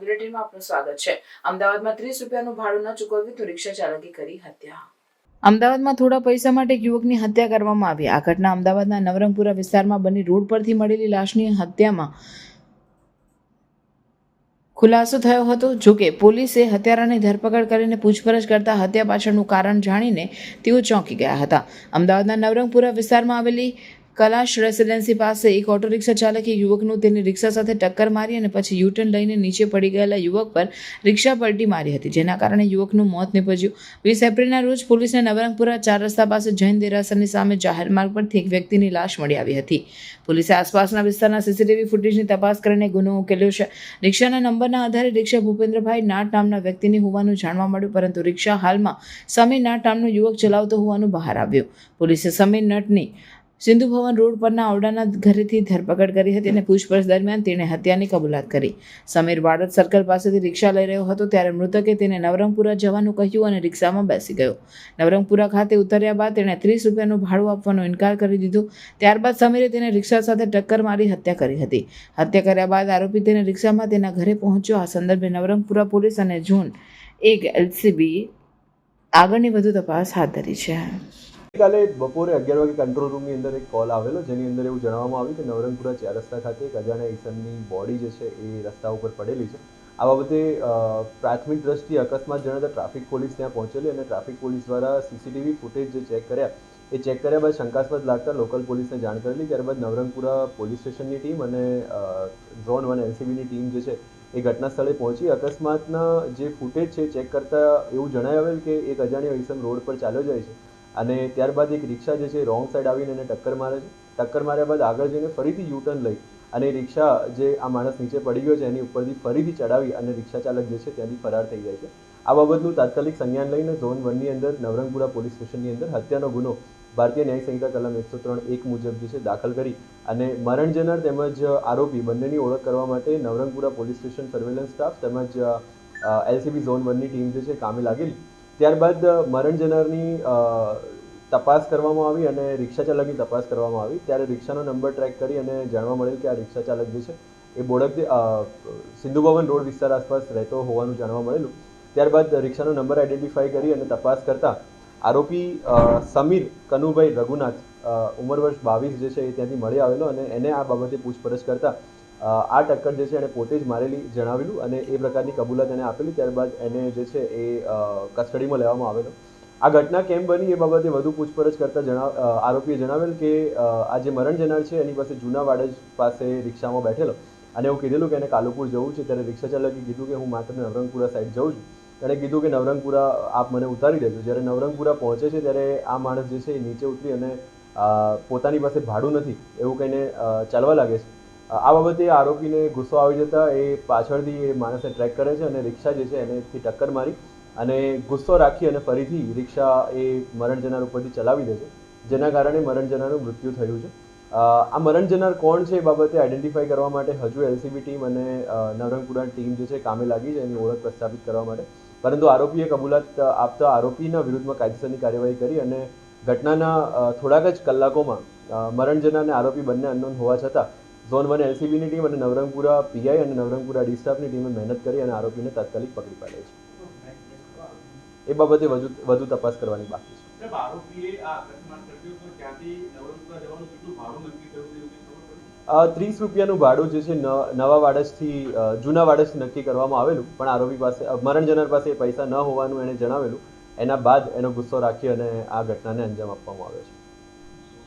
બુલેટિનમાં આપનું સ્વાગત છે. અમદાવાદમાં ત્રીસ રૂપિયાનું ભાડું ન ચૂકવ્યું તો રિક્ષા ચાલકે કરી હત્યા. અમદાવાદમાં થોડા પૈસા માટે એક યુવકની હત્યા કરવામાં આવી. આ ઘટના અમદાવાદના નવરંગપુરા વિસ્તારમાં બની. રોડ પરથી મળેલી લાશની હત્યામાં ખુલાસો થયો હતો. જોકે પોલીસે હત્યારાની ધરપકડ કરીને પૂછપરછ કરતા હત્યા પાછળનું કારણ જાણીને તેઓ ચોંકી ગયા હતા. અમદાવાદના નવરંગપુરા વિસ્તારમાં આવેલી કલાશ રેસિડેન્સી પાસે એક ઓટો રિક્ષા ચાલકે યુવકનું તેની રિક્ષા સાથે ટક્કર મારી અને પછી યુટર્ન લઈને નીચે પડી ગયેલા યુવક પર રિક્ષા પલટી મારી હતી, જેના કારણે યુવકનું મોત નિપજ્યું. વીસ એપ્રિલના રોજ પોલીસને નવરંગપુરા ચાર રસ્તા પાસે જૈન દેરાસરની સામે જાહેર માર્ગ પરથી એક વ્યક્તિની લાશ મળી આવી હતી. પોલીસે આસપાસના વિસ્તારના સીસીટીવી ફૂટેજની તપાસ કરીને ગુનો ઉકેલ્યો છે. રિક્ષાના નંબરના આધારે રિક્ષા ભૂપેન્દ્રભાઈ નાટ નામના વ્યક્તિની હોવાનું જાણવા મળ્યું, પરંતુ રિક્ષા હાલમાં સમીર નાટ નામનો યુવક ચલાવતો હોવાનું બહાર આવ્યું. પોલીસે સમીર નટની સિંધુ ભવન રોડ પરના ઓરડાના ઘરેથી ધરપકડ કરી હતી અને પૂછપરછ દરમિયાન તેણે હત્યાની કબૂલાત કરી. સમીર વાડત સર્કલ પાસેથી રિક્ષા લઈ રહ્યો હતો ત્યારે મૃતકે તેને નવરંગપુરા જવાનું કહ્યું અને રિક્ષામાં બેસી ગયો. નવરંગપુરા ખાતે ઉતર્યા બાદ તેણે ત્રીસ રૂપિયાનું ભાડું આપવાનો ઇનકાર કરી દીધો. ત્યારબાદ સમીરે તેને રિક્ષા સાથે ટક્કર મારી હત્યા કરી હતી. હત્યા કર્યા બાદ આરોપી તેને રિક્ષામાં તેના ઘરે પહોંચ્યો. આ સંદર્ભે નવરંગપુરા પોલીસ અને ઝોન એક એલસીબી આગળની વધુ તપાસ હાથ ધરી છે. ગઈકાલે બપોરે અગિયાર વાગે કંટ્રોલ રૂમની અંદર એક કોલ આવેલો, જેની અંદર એવું જણાવવામાં આવ્યું કે નવરંગપુરા ચાર રસ્તા ખાતે અજાણ્યા ઈસમની બોડી જે છે એ રસ્તા ઉપર પડેલી છે. આ બાબતે પ્રાથમિક દ્રષ્ટિએ અકસ્માત જણાતા ટ્રાફિક પોલીસ ત્યાં પહોંચેલી અને ટ્રાફિક પોલીસ દ્વારા સીસીટીવી ફૂટેજ જે ચેક કર્યા, એ ચેક કર્યા બાદ શંકાસ્પદ લાગતા લોકલ પોલીસને જાણ કરેલી. ત્યારબાદ નવરંગપુરા પોલીસ સ્ટેશનની ટીમ અને ઝોન વન એનસીબીની ટીમ જે છે એ ઘટના સ્થળે પહોંચી. અકસ્માતના જે ફૂટેજ છે ચેક કરતા એવું જણાવેલ કે એક અજાણ્યો ઈસમ રોડ પર ચાલ્યો જાય છે. અને ત્યારબાદ એક રિક્ષા જે છે, રોંગ સાઈડ આવીને એને ટક્કર મારે છે. ટક્કર માર્યા બાદ આગળ જઈને ફરીથી યુ ટર્ન લઈ અને રિક્ષા જે આ માણસ નીચે પડી ગયો છે, એની ઉપરથી ફરીથી ચડાવી અને રિક્ષા ચાલક જે છે, ત્યાંથી ફરાર થઈ જાય છે. આ બાબતનું તાત્કાલિક સંજ્ઞાન લઈને ઝોન વનની અંદર, નવરંગપુરા પોલીસ સ્ટેશનની અંદર હત્યાનો ગુનો ભારતીય ન્યાય સંહિતા કલમ એકસો ત્રણ એક મુજબ જે છે, દાખલ કરી અને મરણ જનાર તેમજ આરોપી બંનેની ઓળખ કરવા માટે Navrangpura police station surveillance staff તેમજ એલસીબી ઝોન વનની ટીમ જે છે, કામે લાગેલી. ત્યારબાદ મરણ જનારની તપાસ કરવામાં આવી અને રિક્ષા ચાલકની તપાસ કરવામાં આવી. ત્યારે રિક્ષાનો નંબર ટ્રેક કરી અને જાણવા મળેલ કે આ રિક્ષા ચાલક જે છે એ બોડક અ, સિંધુ ભવન રોડ વિસ્તાર આસપાસ રહેતો હોવાનું જાણવા મળેલું. ત્યારબાદ રિક્ષાનો નંબર આઈડેન્ટિફાઈ કરી અને તપાસ કરતા આરોપી સમીર કનુભાઈ રઘુનાથ ઉંમર વર્ષ બાવીસ જે છે એ ત્યાંથી મળી આવેલો અને એને આ બાબતે પૂછપરછ કરતા આ ટક્કર જે છે એને પોતે જ મારેલી, જણાવેલું અને એ પ્રકારની કબૂલાત એને આપેલી, ત્યારબાદ એને જે છે એ કસ્ટડીમાં લેવામાં આવેલો. આ ઘટના કેમ બની એ બાબતે વધુ પૂછપરછ કરતા જણાવ આરોપીએ જણાવેલ કે આ જે મરણ જનાર છે એની પાસે જૂના વાડજ પાસે રિક્ષામાં બેઠેલો અને એવું કીધેલું કે એને કાલુપુર જવું છે, ત્યારે રિક્ષા ચાલકે કીધું કે હું માત્ર નવરંગપુરા સાઈડ જઉં છું. તેણે કીધું કે નવરંગપુરા આપ મને ઉતારી દેજો. જ્યારે નવરંગપુરા પહોંચે છે, ત્યારે આ માણસ જે છે એ નીચે ઉતરી અને પોતાની પાસે ભાડું નથી, એવું કહીને ચાલવા લાગે છે. આ બાબતે આરોપીને ગુસ્સો આવી જતા એ પાછળથી એ માણસને ટ્રેક કરે છે અને રિક્ષા જે છે એનેથી ટક્કર મારી અને ગુસ્સો રાખી અને ફરીથી રિક્ષા એ મરણ જનાર ઉપરથી ચલાવી દે છે, જેના કારણે મરણ જનારનું મૃત્યુ થયું છે. આ મરણ જનાર કોણ છે એ બાબતે આઈડેન્ટિફાઈ કરવા માટે હજુ એલસીબી ટીમ અને નવરંગપુરા ટીમ જે છે કામે લાગી છે એની ઓળખ પ્રસ્થાપિત કરવા માટે. પરંતુ આરોપીએ કબૂલાત આપતા આરોપીના વિરુદ્ધમાં કાયદેસરની કાર્યવાહી કરી અને ઘટનાના થોડાક જ કલાકોમાં મરણ જનાર અને આરોપી બંને અનનોન હોવા છતાં ઝોન વન એલસીબીની ટીમ અને નવરંગપુરા પીઆઈ અને નવરંગપુરા ડિસ્ટાફની ટીમે મહેનત કરી અને આરોપીને તાત્કાલિક પકડી પાડે છે. એ બાબતે વધુ તપાસ કરવાની બાકી છે. ત્રીસ રૂપિયાનું ભાડું જે છે નવા વાડજથી જૂના વાડજથી નક્કી કરવામાં આવેલું પણ આરોપી પાસે અ, મરણ જનાર પાસે પૈસા ન હોવાનું એણે જણાવેલું. એના બાદ એનો ગુસ્સો રાખી અને આ ઘટનાને અંજામ આપવામાં આવ્યો છે.